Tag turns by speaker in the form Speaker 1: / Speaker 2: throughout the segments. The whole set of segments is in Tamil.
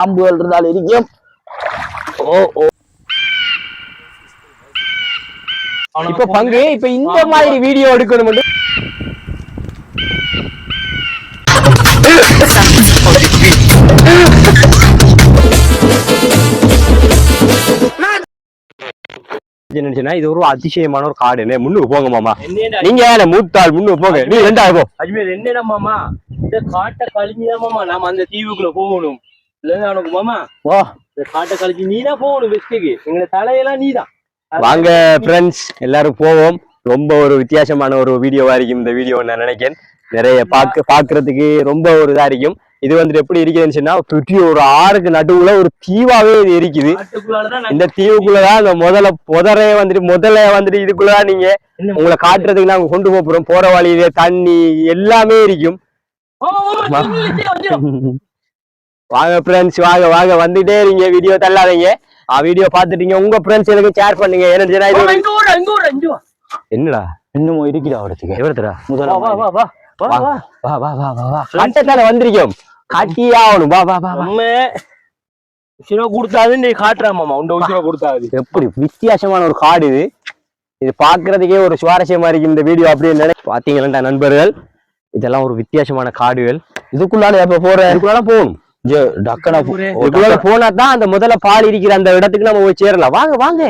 Speaker 1: பாம்புகள் இருந்தால் இருக்கும் ஓ ஓ.
Speaker 2: இப்ப பங்கு இப்ப இந்த மாதிரி வீடியோ எடுக்கணும் இது ஒரு அதிசயமான ஒரு காடு. என்ன முன்னுக்கு போங்க மாமா. நீங்க மூத்தாள் முன்னுக்கு போங்க. நீ ரெண்டாவது போ.
Speaker 3: அஜ்மீர் என்னடா மாமா? இந்த காட்டை கழிஞ்சுதான் மாமா. நாம அந்த தீவுக்குள்ள போகணும். இல்லைன்னா உனக்கு மாமா
Speaker 1: ஓ
Speaker 3: இந்த காட்டை கழிச்சு நீ தான் போகணும் வெஸ்ட்டுக்கு எங்களை தலையெல்லாம் நீதான்.
Speaker 2: வாங்க ஃப்ரெண்ட்ஸ் எல்லாரும் போவோம். ரொம்ப ஒரு வித்தியாசமான ஒரு வீடியோவா இருக்கும் இந்த வீடியோ நான் நினைக்கிறேன். நிறைய பாக்க பாக்குறதுக்கு ரொம்ப ஒரு இதா இருக்கும். இது வந்துட்டு எப்படி இருக்குதுன்னு சொன்னா சுற்றி ஒரு ஆறுக்கு நடுவுல ஒரு தீவாவே இது இருக்குது. இந்த தீவுக்குள்ளதான் இந்த முதல்ல புதரைய வந்துட்டு முதல்ல வந்துட்டு இதுக்குள்ளதான் நீங்க உங்களை காட்டுறதுக்கு நாங்க கொண்டு போறோம். போற வழியில தண்ணி எல்லாமே இருக்கும்
Speaker 3: மாமா, மாமா, தீவுல இருந்து வந்துரும்.
Speaker 2: வாங்க ஃப்ரெண்ட்ஸ் வாங்க வாங்க. வந்துட்டே இருங்க வீடியோ தள்ளாதீங்க. வீடியோ பாத்துட்டீங்க உங்க ஃப்ரெண்ட்ஸ் எனக்கு ஷேர் பண்ணுங்க.
Speaker 3: வா.
Speaker 2: என்னடா?
Speaker 1: இன்னமும் இருக்குடா அவரத்துக்கு.
Speaker 2: எவ்வளோடா
Speaker 1: முதல்ல
Speaker 3: வா, வா, வா, வா, வா, வா.
Speaker 2: வா வா வா வா வா. கட்டத்தால வந்திருக்கோம். காட்டியே ஆகணும் வா வா வா வா.
Speaker 3: நம்ம உசுரை கொடுத்தாது நீ காட்டுறா மாமா. உண்ட உசுரை கொடுத்தாது.
Speaker 2: எப்படி? வித்தியாசமான ஒரு காடு இது. இது பாக்குறதுக்கே ஒரு சுவாரஸ்யமா இருக்கு இந்த வீடியோ அப்படின்னு நினை பாத்தீங்களா நண்பர்கள்? இதெல்லாம் ஒரு வித்தியாசமான காடுகள்.
Speaker 1: இதுக்குள்ளால எப்ப போற?
Speaker 2: இதுக்குள்ள போகணும். போனா தான் அந்த முதல்ல பால் இருக்கிற அந்த இடத்துக்கு நம்ம போய் சேரலாம். வாங்க வாங்க.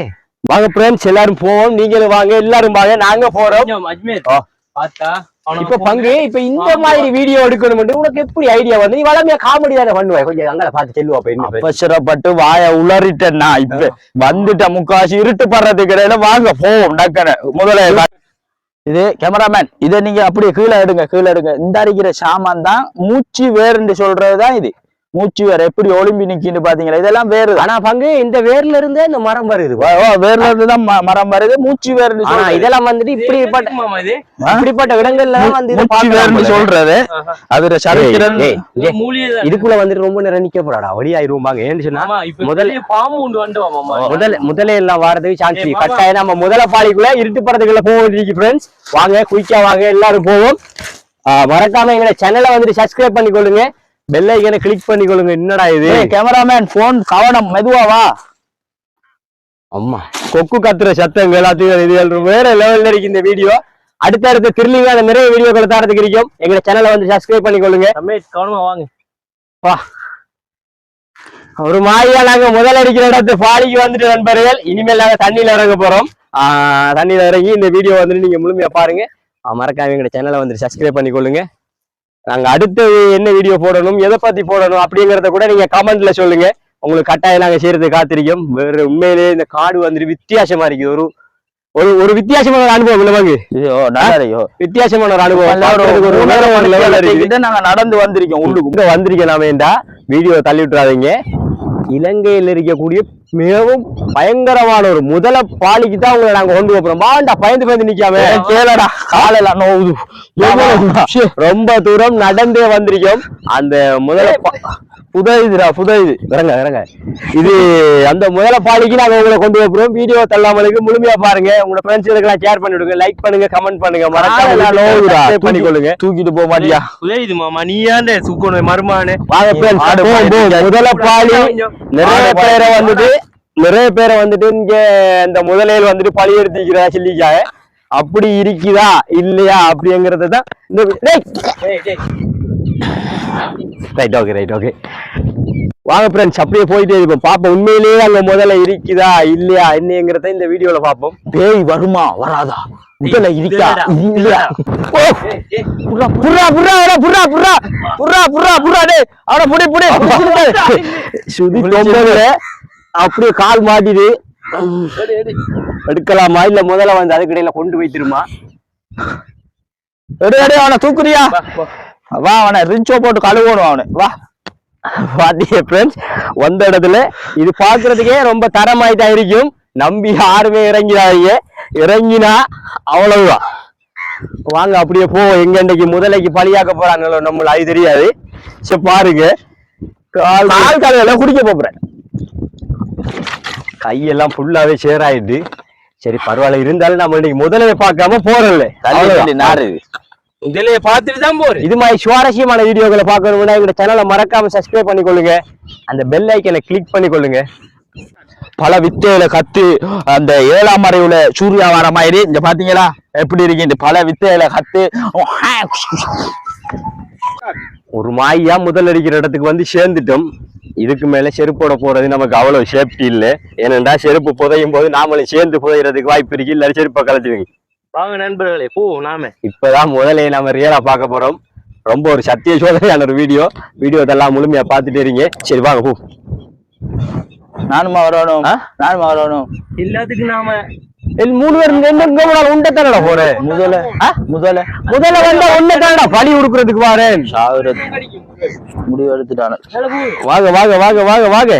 Speaker 2: வாங்க ஃப்ரெண்ட்ஸ் எல்லாரும் போவோம். நீங்களும் வாங்க எல்லாரும் வாங்க. நாங்க போறோம். இப்ப பங்கு இப்ப இந்த. மாதிரி வீடியோ எடுக்கணும் உனக்கு எப்படி ஐடியா வந்து நீ வளமையா காமெடி தானே பண்ணுவேன் கொஞ்சம் அங்கே பார்த்து செல்லுவா பேசு?
Speaker 1: அவசரப்பட்டு வாய உளறிட்டேன் நான். இப்ப வந்துட்ட முக்காசி இருட்டு படுறதுக்கு இடையில வாங்க போவோம் டக்குனு முதல்ல இது கேமராமேன் இதை நீங்க அப்படியே கீழே எடுங்க கீழே எடுங்க. இந்த அடிக்கிற சாமான் தான் மூச்சு வேறுன்னு சொல்றதுதான் இது. மூச்சு வேற எப்படி ஒளிம்பி நிக்கின்னு பாத்தீங்களா? இதெல்லாம் வேறு.
Speaker 2: ஆனா பங்கு இந்த வேர்ல இருந்தே இந்த மரம் வருது.
Speaker 1: வேர்ல இருந்து தான் ம- மரம் வருது. மூச்சு சொல்றது
Speaker 2: இதெல்லாம் வந்துட்டு இப்படிப்பட்ட? இப்படிப்பட்ட இடங்கள்ல வந்து இதை
Speaker 1: மூச்சு
Speaker 2: போல.
Speaker 1: சொல்றது
Speaker 3: தான்.
Speaker 2: இதுக்குள்ள வந்துட்டு ரொம்ப நேரம் நிக்க போறாடா வழியாயிருவாங்க ஏன்னு சொன்னா முதல்ல-
Speaker 3: பாம்பு உண்டு வந்துட்டு வா மாமா.
Speaker 2: முதல்ல முதல்ல எல்லாம் வாரதுக்கு சான்ஸ். கட்டாயம். நம்ம முதல்ல பாலிக்குள்ள இருட்டு படத்துக்குள்ள போக வேண்டியிருக்கு ஃப்ரெண்ட்ஸ் வாங்க குயிக்கா வாங்க எல்லாரும் போவோம். மறக்காம எங்க சேனலை வந்துட்டு சப்ஸ்கிரைப் பண்ணிக்கொள்ளுங்க. பெல் ஐக்கனை கிளிக் பண்ணிக்கொள்ளுங்க. என்னடா இது?
Speaker 1: கேமராமேன் போன் கவனம் மெதுவா வா.
Speaker 2: அம்மா கொக்கு கத்துற சத்தங்கள் எல்லாத்தையும் இதுகள் வேற லெவல்ல இருக்கு இந்த வீடியோ அடுத்தடுத்த திருலிங்கான நிறைய வீடியோக்களை தரத்துக்கு இருக்கும். எங்க சேனலை வந்து சப்ஸ்கிரைப் பண்ணிக்கொள்ளுங்க.
Speaker 3: ரமேஷ், கவனமா வாங்க.
Speaker 2: வா. ஒரு மாதிரியா நாங்க முதல் அடிக்கிற இடத்து பாலிக்கு வந்துட்டு நண்பர்கள். இனிமேல் நாங்க தண்ணியில இறங்க போறோம். தண்ணியில இறங்கி இந்த வீடியோ வந்துட்டு நீங்க முழுமையா பாருங்க. மறக்காம எங்க சேனலை வந்து சப்ஸ்கிரைப் பண்ணிக்கொள்ளுங்க. நாங்க அடுத்து என்ன வீடியோ போடணும் எதை பத்தி போடணும் அப்படிங்கறத கூட நீங்க கமெண்ட்ல சொல்லுங்க. உங்களுக்கு கட்டாயம் நாங்க செய்யறதுக்கு காத்திருக்கோம். வேற உண்மையிலேயே இந்த காடு வந்துட்டு வித்தியாசமா இருக்குது. ஒரு ஒரு ஒரு வித்தியாசமான ஒரு அனுபவம் இல்ல வாங்க வித்தியாசமான ஒரு அனுபவம்.
Speaker 1: ஒரு
Speaker 2: பார்க்கறதுக்கு ஒரு வேற ஒரு level ல இருக்குது.
Speaker 1: கிட்ட நாங்க நடந்து வந்திருக்கோம் உள்ளுக்கு.
Speaker 2: இங்க வந்திருக்கேன் நாம ஏண்டா? வீடியோ தள்ளி விட்டுறாதீங்க. இலங்கையில் இருக்கக்கூடிய மிகவும் பயங்கரமான ஒரு முதல பாலிக்கு தான் உங்களை நாங்க கொண்டு போறோம். வாண்டா பயந்து பயந்து நிக்காம.
Speaker 1: கேளடா. காலையில நோவுது
Speaker 2: ரொம்ப தூரம் நடந்தே வந்திருக்கோம். அந்த முதல பா-
Speaker 1: புதையுதுடா புதையுது.
Speaker 2: இறங்க இறங்க. இது அந்த முதல பாலிக்கு நாங்க உங்களை கொண்டு போறோம் வீடியோ தள்ளாமலுக்கு முழுமையா பாருங்க. உங்க ஃப்ரெண்ட்ஸுக்கு ஷேர் பண்ணி விடுங்க லைக் பண்ணுங்க கமெண்ட் பண்ணுங்க. மறக்காம பண்ணிக்கொள்ளுங்க.
Speaker 1: தூக்கிட்டு போக மாட்டியா?
Speaker 3: உதயுது மாமா. நீ ஏன்டா சுக்கணும் மருமானு.
Speaker 2: முதல பாலி. நிறைய பேரை வந்துட்டு நிறைய பேரை வந்துட்டு இங்க இந்த முதலையில் வந்துட்டு பழி எடுத்துக்கிறா சொல்லிக்காங்க அப்படி இருக்குதா? இல்லையா? அப்படிங்கறது தான் இந்த ரைட் ஓகே ரைட் ஓகே வாங்க ஃப்ரெண்ட்ஸ் அப்படியே போயிட்டே இருப்போம் பாப்போம் உண்மையிலேயே அங்க முதல்ல இருக்குதா இல்லையா என்னங்கிறத இந்த வீடியோல பாப்போம்.
Speaker 1: பேய் வருமா வராதா? முதல்ல இருக்கா இல்லையா புர்ரா புர்ரா அவன புர்ரா புர்ரா புர்ரா புர்ரா புர்ரா டேய். அவன புடி புடி.
Speaker 2: சுதி அப்படியே கால் மாட்டிது எடுக்கலாமா? இல்ல முதல்ல வந்து அதுக்கு இடையில கொண்டு வைத்திருமா
Speaker 1: எடு எடு அவனை தூக்குறியா? வா அவனை ரிஞ்சோ போட்டு கழுவணும் அவனை. வா.
Speaker 2: பாத்தீங்க ஃப்ரெண்ட்ஸ் வந்த இடத்துல இது பாக்குறதுக்கே ரொம்ப தரமாயிட்டா இருக்கும். நம்பி யாருமே இறங்கிறாங்க. இறங்கினா அவ்வளவுதான். வாங்க அப்படியே போ எங்க இன்னைக்கு முதலைக்கு பழியாக்க போறாங்களோ நம்மள அது தெரியாது. சரி பாருங்க. கால்
Speaker 1: கால் குடிக்க போறேன்.
Speaker 2: கையெல்லாம் ஃபுல்லாவே ஷேர் ஆயிடுது. சரி பரவாயில்ல. இருந்தாலும் நம்ம இன்னைக்கு முதலைய பார்க்காம
Speaker 1: தள்ளி நாறு.
Speaker 3: இதுல பாத்துட்டு தான் போறேன்.
Speaker 2: இது மாதிரி சுவாரஸ்யமான வீடியோக்களை பார்க்கணும்னா எங்க சேனலை மறக்காம சப்ஸ்கிரைப் பண்ணிக்கொள்ளுங்க. அந்த பெல் ஐக்கனை கிளிக் பண்ணிக்கொள்ளுங்க.
Speaker 1: பல வித்தையில கத்து அந்த ஏழாம் மறைவுல சூர்யா வர மாதிரி இங்க பாத்தீங்களா? எப்படி இருக்கு? பல வித்தையில கத்து.
Speaker 2: ஒரு மாயா முதல் அடிக்கிற இடத்துக்கு வந்து சேர்ந்துட்டோம். இதுக்கு மேல செருப்போட போறது நமக்கு அவ்வளவு சேஃப்டி இல்ல. ஏனென்றா செருப்பு புதையும் போது நாமளும் சேர்ந்து புதையறதுக்கு வாய்ப்பு இருக்கு. இல்ல செருப்பை கலத்துவீங்க
Speaker 3: வாங்க நண்பர்களே போ நாம.
Speaker 2: இப்பதான் முதலே நம்ம ரியலா பார்க்க போறோம். ரொம்ப ஒரு சத்திய சோதனையான ஒரு வீடியோ வீடியோ இதெல்லாம் முழுமையா பார்த்துட்டே இருங்க. சரி வாங்க போ.
Speaker 1: நானுமா வரணும்? நானுமா வரணும்
Speaker 3: எல்லாத்துக்கும் நாம
Speaker 2: மூணு பேர் எங்க உண்டை தானடா போறேன்
Speaker 1: முதல்ல முதல்ல
Speaker 2: முதல்ல வந்தா ஒண்ணு தானடா பழி கொடுக்கறதுக்கு வாரேன்.
Speaker 1: முடிவு எடுத்துட்டான.
Speaker 2: வாங்க வாங்க வாங்க வாங்க வாங்க.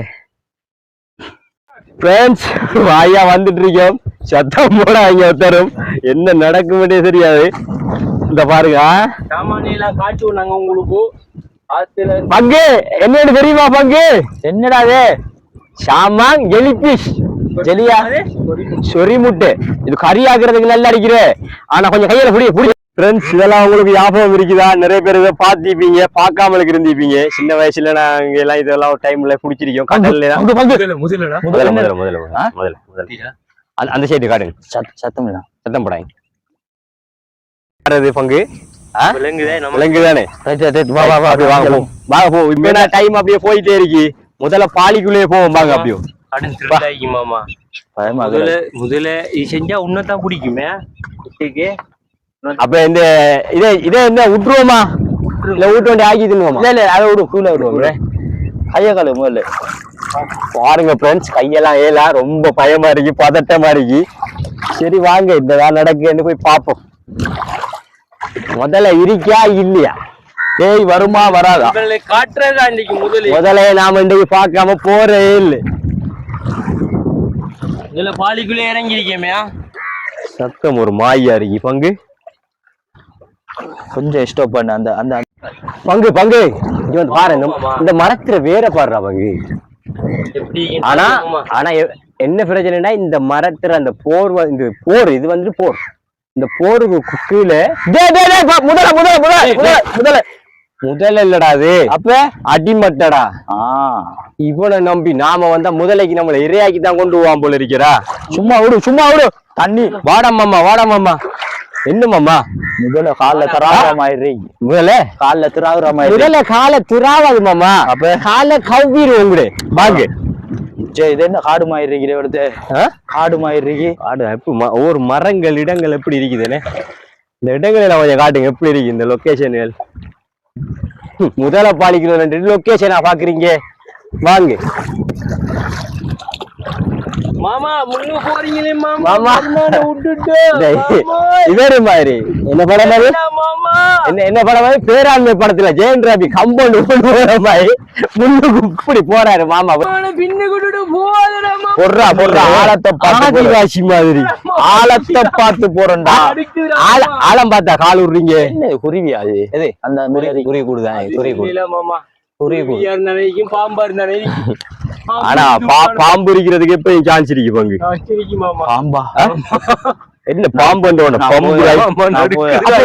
Speaker 2: ஃப்ரெண்ட்ஸ் வாயா வந்துட்டு இருக்கோம் சத்தம் போட அங்க ஒருத்தரும். என்ன நடக்குமே தெரியாது. இந்த பாருங்க ஆ?
Speaker 3: சாமானிய எல்லாம் காட்சி நாங்க உங்களுக்கு
Speaker 2: பங்கு! என்னன்னு தெரியுமா பங்கு?
Speaker 1: என்னடா அது?
Speaker 2: சாமான் எலிபிஷ்
Speaker 1: ஜெலியா
Speaker 2: சொறி முட்டை இது கறி ஆக்குறதுக்கு நல்லா அடிக்கிற. ஆனா கொஞ்சம் கையில புடி புடி. ஃப்ரெண்ட்ஸ் இதெல்லாம் உங்களுக்கு ஞாபகம் இருக்குதா? நிறைய பேர் இதை பார்த்திருப்பீங்க பார்க்காம இருந்திருப்பீங்க. சின்ன வயசுல நாங்க எல்லாம் இதெல்லாம் ஒரு டைம்ல குடிச்சிருக்கோம் கடல்ல
Speaker 3: முதல்ல
Speaker 2: முதல்ல முதல்ல முதல்ல. அந்த- சைடு காட்டுங்க.
Speaker 1: சத்- சத்தம் இல்ல.
Speaker 2: சத்தம் போடாங்க யாரது பங்கு? விலங்குதானே? வாங்க போ. இப்ப நான் டைம் அப்படியே போயிட்டே இருக்கு. முதல்ல பாலிக்குள்ளேயே போவோம் வாங்க அப்படியே.
Speaker 3: முதல்ல முதல்ல செஞ்சா உன்னதான் பிடிக்குமே குட்டிக்கு.
Speaker 2: அப்ப இந்த இதே இதே என்ன விட்டுருவோமா? இல்ல வீட்டு வண்டி ஆக்கி தின்னுவோமா?
Speaker 1: இல்ல இல்ல அதை விடு கீழே விடுவோம் கைய காலு முதல்ல.
Speaker 2: பாருங்க ஃப்ரெண்ட்ஸ் கையெல்லாம் ஏலா ரொம்ப பயமா இருக்கு பதட்டமா இருக்கு. சரி வாங்க இந்த வேலை நடக்குன்னு போய் பார்ப்போம். முதல்ல இருக்கியா இல்லையா?
Speaker 1: டேய் வருமா வராதா?
Speaker 3: காட்டுறதா இன்னைக்கு முதல்ல?
Speaker 2: முதல்ல நாம இன்றைக்கு பார்க்காம போறே இல்லை.
Speaker 3: இதுல பாலிக்குள்ள இறங்கி இருக்கேமே
Speaker 2: சத்தம் ஒரு மாயா இருக்கு பங்கு.
Speaker 1: கொஞ்சம் ஸ்டாப் பண்ணு. அந்த அந்த
Speaker 2: பங்கு பங்கு. இங்க வந்து பாரு இந்த- மரத்துல வேற பாடுறா பங்கு.
Speaker 3: எப்படி
Speaker 2: ஆனா ஆனா என்ன பிரச்சனைனா இந்த மரத்துல அந்த போர் இந்த போர் இது வந்துட்டு போர். இந்த போருக்கு கீழே டேய், டேய், டேய், பா- முதல்ல முதல்ல முதல்ல முதல்ல முதல்ல. முதல்ல இல்லடா அது.
Speaker 1: அப்ப?
Speaker 2: அடிமட்டடா. இவனை நம்பி நாம வந்தா முதலைக்கு நம்மள இரையாக்கி தான் கொண்டு போவான் போல இருக்கிறா.
Speaker 1: சும்மா விடு சும்மா விடு. தண்ணி.
Speaker 2: வாடா மாமா வாடா மாமா. என்ன மாமா?
Speaker 1: முதல்ல கால்ல திராகுற மாதிரி
Speaker 2: முதல்ல?
Speaker 1: கால்ல திராகுற மாதிரி
Speaker 2: முதல்ல காலை திராவாது மாமா.
Speaker 1: அப்ப?
Speaker 2: காலை கவ்விடுவோம் கூட வாங்க.
Speaker 1: சே இது என்ன காடு மாதிரி இருக்கிற
Speaker 2: ஆ?
Speaker 1: காடு மாதிரி இருக்கு
Speaker 2: ஆடு எப்படி ம- ஒவ்வொரு மரங்கள் இடங்கள் எப்படி இருக்குதுன்னு இந்த இடங்களை கொஞ்சம் காட்டுங்க எப்படி இருக்கு இந்த லொகேஷன்கள் முதல பாலிக்கணும் லொகேஷனா பாக்குறீங்க. வாங்க.
Speaker 3: மாமா முன்னு போறீங்களே மாமா.
Speaker 2: மாமா.
Speaker 3: மருமகனை விட்டுட்டு.
Speaker 2: டேய்,
Speaker 3: மாமா.
Speaker 2: இவரு மாதிரி. என்ன படம் மாதிரி
Speaker 3: என்ன மாமா?
Speaker 2: என்ன என்ன படம் மாதிரி பேராண்மை படத்துல ஜெயன் ரவி கம்பவுண்ட் போற மாதிரி முன்னுக்கு இப்படி போறாரு மாமா.
Speaker 3: பின்னு
Speaker 1: பொர்றா ஆழத்தை பார்த்து.
Speaker 2: ஆதிவாசி மாதிரி.
Speaker 1: ஆழத்தை பார்த்து
Speaker 3: மாமா.
Speaker 2: ஆழம் பார்த்தா கால் விடுறீங்க
Speaker 1: என்ன குருவியா அது? எது? அந்த
Speaker 2: குறி கூடுதான் குறி கூடு.
Speaker 3: மாமா. வரைக்கும் பாம்பா இருந்த
Speaker 2: ஆனா பா- பாம்பு இருக்கிறதுக்கு எப்பயும் சான்ஸ் இருக்கு பங்கு
Speaker 1: பாம்பா.
Speaker 2: என்ன பாம்பு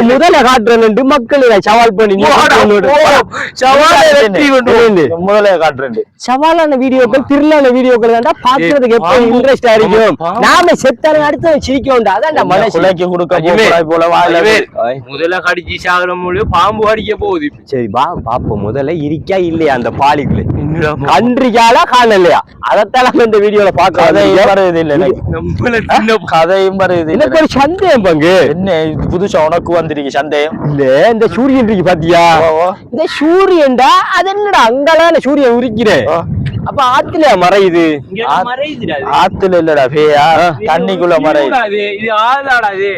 Speaker 2: முதல்ல காட்டுறேன் மக்கள் சவால் பண்ணி.
Speaker 1: முதல்ல காட்டுறேன்
Speaker 2: சவாலான வீடியோக்கள் திருளான வீடியோக்கள் தான்டா பாக்குறதுக்கு எப்ப. இன்ட்ரெஸ்டா இருக்கும். நாம செத்தாலும் அடுத்து சிரிக்கோண்டா அதான் மனசு
Speaker 1: கொடுக்க. போறாய் போல.
Speaker 3: முதல்ல கடிச்சு சாகுற பாம்பு அடிக்க போகுது.
Speaker 2: சரி வா பாப்போம் முதல்ல இருக்கா இல்லையா அந்த பாலிக்குள்ள? கன்றிக்காலா காணலையா அதைத்தான் இந்த வீடியோல
Speaker 1: கதையும்
Speaker 2: பாக்க
Speaker 1: வருது இல்ல எனக்கு
Speaker 3: நம்மள சின்ன
Speaker 1: கதையும் வருது இல்ல
Speaker 2: எனக்கு ஒரு சந்தேகம் பங்கு
Speaker 1: என்ன இது புதுசா உனக்கு வந்திருக்கு சந்தேகம்
Speaker 2: இல்ல இந்த சூரியன் இருக்கு பாத்தியா. இந்த சூரியன்டா அது என்னடா அங்கெல்லாம் சூரியன் உரிக்கிற
Speaker 1: ஓ.
Speaker 2: அப்ப ஆத்துல மறையுது.
Speaker 1: ஆத்துல இல்லடா பேயா தண்ணிக்குள்ள மறை
Speaker 3: இதுடா இது இது ஆதாடா இது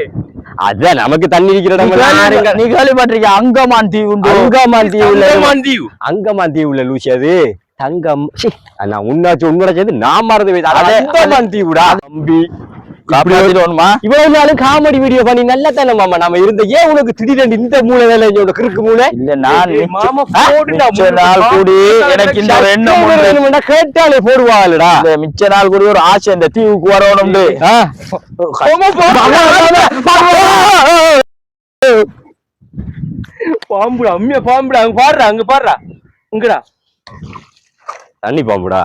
Speaker 2: அதான் நமக்கு தண்ணி இருக்கிற யாருங்க-
Speaker 1: நீ கேள்விப்பட்டிருக்க அங்கமான் தீவு உண்டு
Speaker 2: அங்கமான் தீவுல
Speaker 3: தீவு.
Speaker 2: அங்கமான் தீவுல லூசி அது தங்கம் நான் உன்னாச்சு உன்னோட சேர்ந்து நான் மறந்து அதே- அங்கமான் தீவுடா தம்பி இவ்வளவு நாளும் காமெடி வீடியோ பண்ணி நல்லா தானே மாமா? நம்ம இருந்த ஏன் உனக்கு திடீரென்று இந்த மூளை வேலை இங்க கிறுக்கு மூளை?
Speaker 1: இல்ல நான் நாள் கூடி எனக்கு இந்த
Speaker 2: கேட்டாலே போடுவாங்கடா
Speaker 1: இந்த மிச்ச நாள் கூடி ஒரு ஆசை இந்த தீவுக்கு வரணும்னு.
Speaker 3: பாம்புடா அம்மியா பாம்புடா அங்க பாடுறா அங்க பாடுறா. இங்கடா.
Speaker 2: தண்ணி பாம்புடா.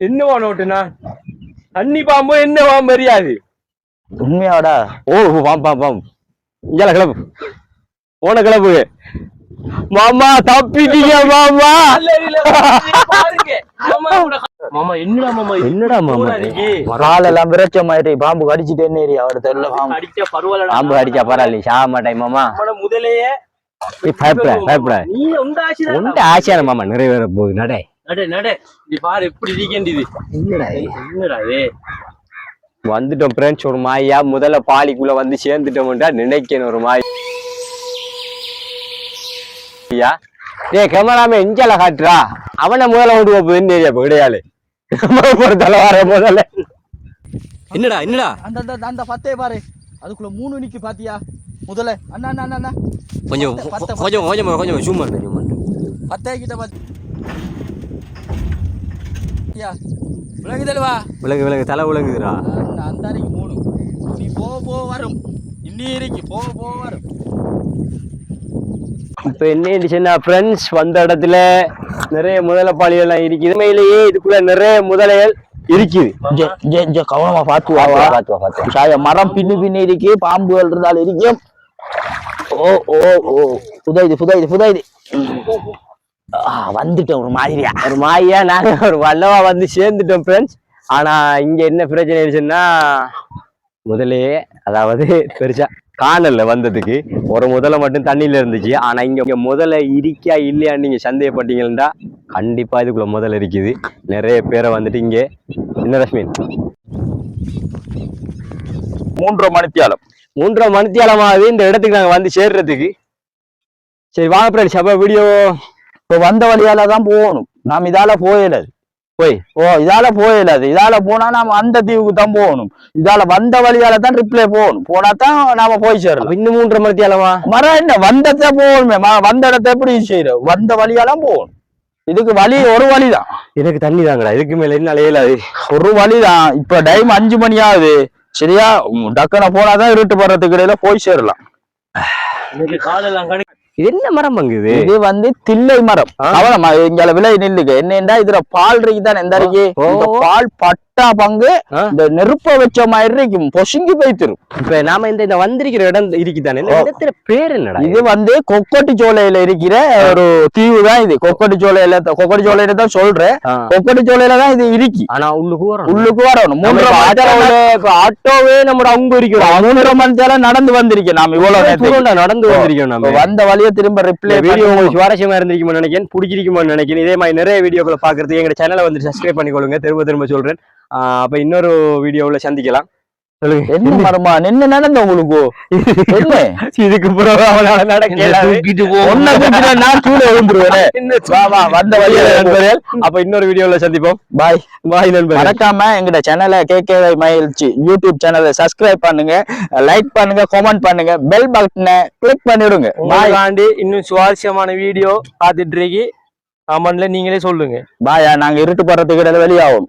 Speaker 3: என்னவா தண்ணி பாம்பு என்ன பாம்பு அறியாது.
Speaker 1: உண்மையாடா?
Speaker 2: ஓ பாம் பாம் பாம். இங்கல கிளப்பு போன கிளப்பு மாமா தப்பிட்டீங்க மாமா.
Speaker 3: மாமா என்னடா மாமா?
Speaker 2: என்னடா மாமா?
Speaker 3: பூரா இருக்கு.
Speaker 1: காலெல்லாம் விரைச்ச மாதிரி பாம்பு கடிச்சிட்டு என்ன ஏரியா? அவர் தெரியல பாம்பு
Speaker 3: அடிச்ச பரவாயில்லடா.
Speaker 2: பாம்பு அடிச்சா பரவாயில்ல சாக மாட்டேன் மாமா.
Speaker 3: முதலையே.
Speaker 2: பயப்பட பயப்பட. உண்டு ஆசையான மாமா நிறைவேற போகுது நடை.
Speaker 3: நட நட. நீ பாரு எப்படி இருக்கேன்டிது
Speaker 2: என்னடா
Speaker 3: என்னடா இது?
Speaker 2: வந்துட்டோம் ஃப்ரெண்ட்ஸ் ஒரு மாயா முதல்ல பாலிக்குள்ள வந்து சேர்ந்துட்டோம்டா. நினைக்கணும் ஒரு மாய் டேய் கேமராமே எஞ்சால காட்டுறா? அவனை முதல்ல கொண்டு போகுதுன்னு தெரியா இப்ப கிடையாது. ஒரு தலை வர முதல்ல.
Speaker 3: என்னடா என்னடா?
Speaker 4: அந்த அந்த அந்த பத்தே பாரு. அதுக்குள்ள மூணு நிக்கி பாத்தியா? முதல்ல. அண்ணா அண்ணா அண்ணா, அண்ணா.
Speaker 3: கொஞ்சம்
Speaker 4: பத்த, பத்த.
Speaker 3: கொஞ்சம் கொஞ்சம் கொஞ்சம் பண்ணு
Speaker 4: பத்தே கிட்ட பாத்தியா விலகுதல்வா
Speaker 2: விலங்கு விலங்கு தலை விலங்குதுடா
Speaker 4: அந்த அந்த அன்னைக்கு மூணு. நீ போ போ வரும். இன்னி இருக்கு போ போ வரும்.
Speaker 2: இப்ப என்ன சொன்னா ஃப்ரெண்ட்ஸ் வந்த இடத்துல நிறைய முதலைப்பாளிகள் எல்லாம் இருக்குது. உண்மையிலேயே இதுக்குள்ள நிறைய முதலைகள் இருக்குது.
Speaker 1: கவனமா பாத்து வா
Speaker 2: பாத்து வா,
Speaker 1: வா.
Speaker 2: பாத்து வா, பாத்து வா.
Speaker 1: சாய மரம் பின்னி பின்னி இருக்கு பாம்புகள் இருந்தாலும் இருக்கும் ஓ ஓ ஓ. புதையுது புதையுது புதையுது. ஆ, வந்துட்டேன் ஒரு மாதிரியா?
Speaker 2: ஒரு மாயா நாங்க ஒரு வல்லவா வந்து சேர்ந்துட்டோம் ஃப்ரெண்ட்ஸ் ஆனா இங்க என்ன பிரச்சனை இருந்துச்சுன்னா முதலே அதாவது பெருசா காணல்ல வந்ததுக்கு ஒரு முதலை மட்டும் தண்ணியில இருந்துச்சு. ஆனா இங்க இங்க முதல்ல இருக்கா இல்லையான்னு நீங்க சந்தேகப்பட்டீங்கன்னா கண்டிப்பா இதுக்குள்ள முதல்ல இருக்குது. நிறைய பேரை வந்துட்டு இங்க என்ன ரஷ்மின்?
Speaker 1: மூன்றரை மணித்தியாலம்.
Speaker 2: மூன்றரை மணித்தியாலமாவது இந்த இடத்துக்கு நாங்க வந்து சேர்றதுக்கு. சரி வாங்க ஃப்ரெண்ட்ஸ் அப்ப வீடியோ
Speaker 1: இப்ப வந்த வழியால தான் போகணும். நாம் இதால போயிடாது
Speaker 2: போய்.
Speaker 1: ஓ இதால போயிடாது இதால போனா நாம அந்த தீவுக்கு தான் போகணும். இதால வந்த வழியால தான் ரிப்ளை போகணும். போனா தான் நாம போய் சேரலாம்.
Speaker 2: இன்னும் மூன்றரை மணித்தியாலமா
Speaker 1: மரம் என்ன? வந்ததை போகணுமே. ம- வந்த இடத்த எப்படி செய்யற வந்த வழியாலாம் போகணும். இதுக்கு வழி ஒரு வழிதான்.
Speaker 2: எனக்கு தண்ணி தாங்கடா. இதுக்கு மேல என்ன அலையலாது
Speaker 1: ஒரு வழிதான். இப்ப டைம் அஞ்சு மணி ஆகுது. சரியா? டக்குனு போனாதான் இருட்டு போடுறதுக்கு இடையில போய் சேரலாம்.
Speaker 3: இன்னைக்கு காலெல்லாம் கணக்கு
Speaker 2: இது என்ன மரம் பங்குது
Speaker 1: இது? வந்து தில்லை மரம். கவனமா இங்க விலை நில்லுங்க. என்னண்டா இதுல பால் இருக்குதான் எந்த இருக்கு பால் பட்டா பங்கு
Speaker 2: ஆ.
Speaker 1: இந்த நெருப்ப வச்ச மாதிரி இருக்கும் பொசுங்கி போய்த்திரும்
Speaker 2: இப்ப நாம இந்த இந்த வந்திருக்கிற இடம் இருக்குதானே. இடத்துல பேர் என்னடா
Speaker 1: இது? வந்து கொக்கட்டி சோலையில இருக்கிற ஒரு தீவு தான் இது. கொக்கட்டி சோலையில கொக்கட்டி சோலையில தான் சொல்றேன். கொக்கட்டி சோலையில தான் இது இருக்கு.
Speaker 2: ஆனா உள்ளுக்கு வரணும்
Speaker 1: உள்ளுக்கு வரணும் மூன்றரை
Speaker 2: ஆட்டோவே நம்ம அங்க இருக்கிறோம்.
Speaker 1: மூன்றரை மணி நேரம் நடந்து வந்திருக்கேன் நாம இவ்வளவு
Speaker 2: நடந்து. வந்திருக்கோம் நம்ம
Speaker 1: வந்த வழியை திரும்ப ரிப்ளை
Speaker 2: வீடியோ உங்களுக்கு சுவாரஸ்யமா இருந்திருக்கும்னு நினைக்கிறேன். பிடிச்சிருக்கும்னு நினைக்கிறேன். இதே மாதிரி நிறைய வீடியோக்களை பாக்குறதுக்கு எங்க சேனலை வந்து சப்ஸ்கிரைப் பண்ணிக்கொள்ளுங்க. திரும்ப திரும்ப சொல்றேன். அப்ப இன்னொரு வீடியோவுல சந்திக்கலாம். சொல்லுங்க.
Speaker 1: என்ன மரமா நின்னு நடந்த உங்களுக்கு என்ன?
Speaker 2: இதுக்கு பிறகு அவனால
Speaker 1: தூக்கினா நான் கீழே விழுந்துருவேன். வா வா வந்த வழியில
Speaker 2: நண்பர்கள். அப்ப இன்னொரு வீடியோல சந்திப்போம்.
Speaker 1: பாய்
Speaker 2: பாய் நண்பர்கள்.
Speaker 1: மறக்காம எங்கட சேனலை கேகே மகிழ்ச்சி யூடியூப் சேனலை சப்ஸ்கிரைப் பண்ணுங்க. லைக் பண்ணுங்க கமெண்ட் பண்ணுங்க. பெல் பட்டனை கிளிக் பண்ணிடுங்க. பாய்
Speaker 3: உங்களுக்காண்டி இன்னும் சுவாரஸ்யமான வீடியோ பார்த்துட்டு இருக்கி கமெண்ட்ல நீங்களே சொல்லுங்க.
Speaker 1: பாயா நாங்க இருட்டு போறதுக்கு வெளியாகும்.